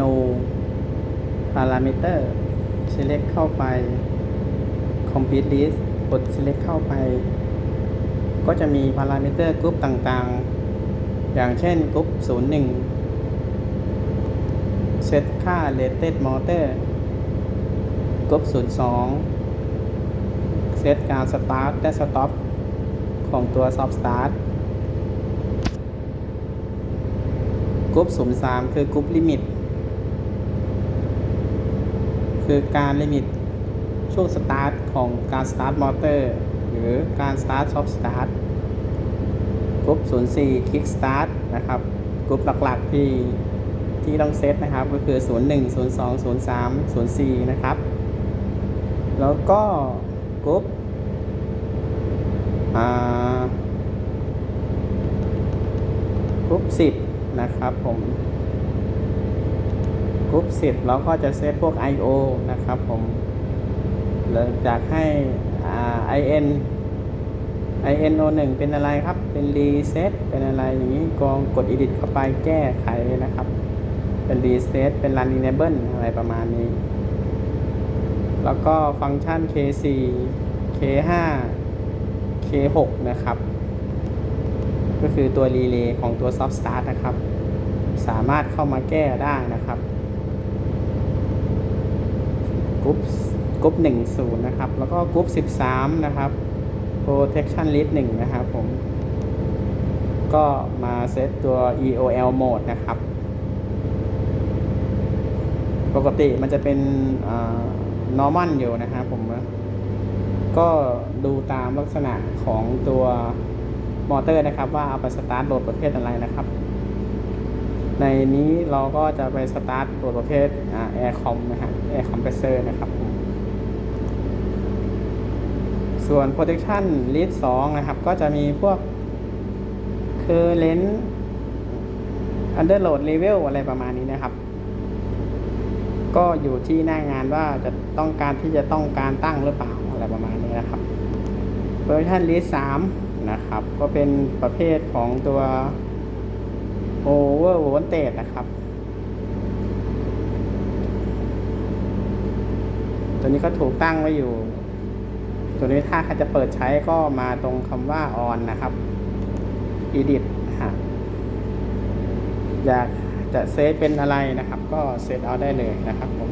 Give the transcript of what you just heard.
นูพารามิเตอร์ select เข้าไป complete list กด select เข้าไป ก็จะมีพารามิเตอร์กรุ๊ปต่างๆ อย่างเช่นกรุ๊ป01เซตค่า rated motor กรุ๊ป02เซตการ start และ stop ของตัว soft start กรุ๊ป03 คือกรุ๊ปลิมิต คือการลิมิตช่วงสตาร์ทของการสตาร์ทมอเตอร์หรือการสตาร์ทซอฟต์สตาร์ทกรุ๊ป04 Kick Start นะครับกรุ๊ปหลักๆที่ที่ต้องเซตนะครับก็คือ 01 02 03 04 นะครับ แล้วก็กรุ๊ปอ่ากรุ๊ป10 นะครับผม กรุ๊ป10 เราก็จะเซตพวก I/O นะครับผมหลังจากให้ IN INO1 เป็นอะไรครับ เป็น reset เป็นอะไรอย่างนี้กองกด edit เข้าไปแก้ไขนะครับ เป็น reset เป็น run enable อะไรประมาณนี้ แล้วก็ฟังก์ชัน K4 K5 K6 นะครับ ก็คือตัว relay ของตัว soft start นะครับ สามารถเข้ามาแก้ได้นะครับ กรุ๊ปกรุ๊ป10นย์นะครับ แล้วก็กรุ๊ป13นะครับ protection list 1นะครับผม ก็มาเซตตัว EOL mode นะครับ ปกติมันจะเป็น normal อยู่นะครับผม ก็ดูตามลักษณะของตัวมอเตอร์นะครับ ว่าเอาไปสตาร์ทโหลดประเภทอะไรนะครับ ในนี้เราก็จะไปสตาร์ทตัวประเภทแอร์คอมนะครับแอร์คอมเพรสเซอร์นะครับ ส่วน protection list 2 นะครับ ก็จะมีพวก current underload level อะไรประมาณนี้นะครับ ก็อยู่ที่หน้างานว่าจะต้องการที่จะต้องการตั้งหรือเปล่าอะไรประมาณนี้นะครับ protection list 3 นะครับ ก็เป็นประเภทของตัว โอเวอร์โวลเตจนะครับ ตัวนี้ก็ถูกตั้งไว้อยู่ ตัวนี้ถ้าใครจะเปิดใช้ก็มาตรงคำว่า on นะครับ edit ฮะอยากจะเซตเป็นอะไรนะครับ ก็เซตเอาได้เลยนะครับผม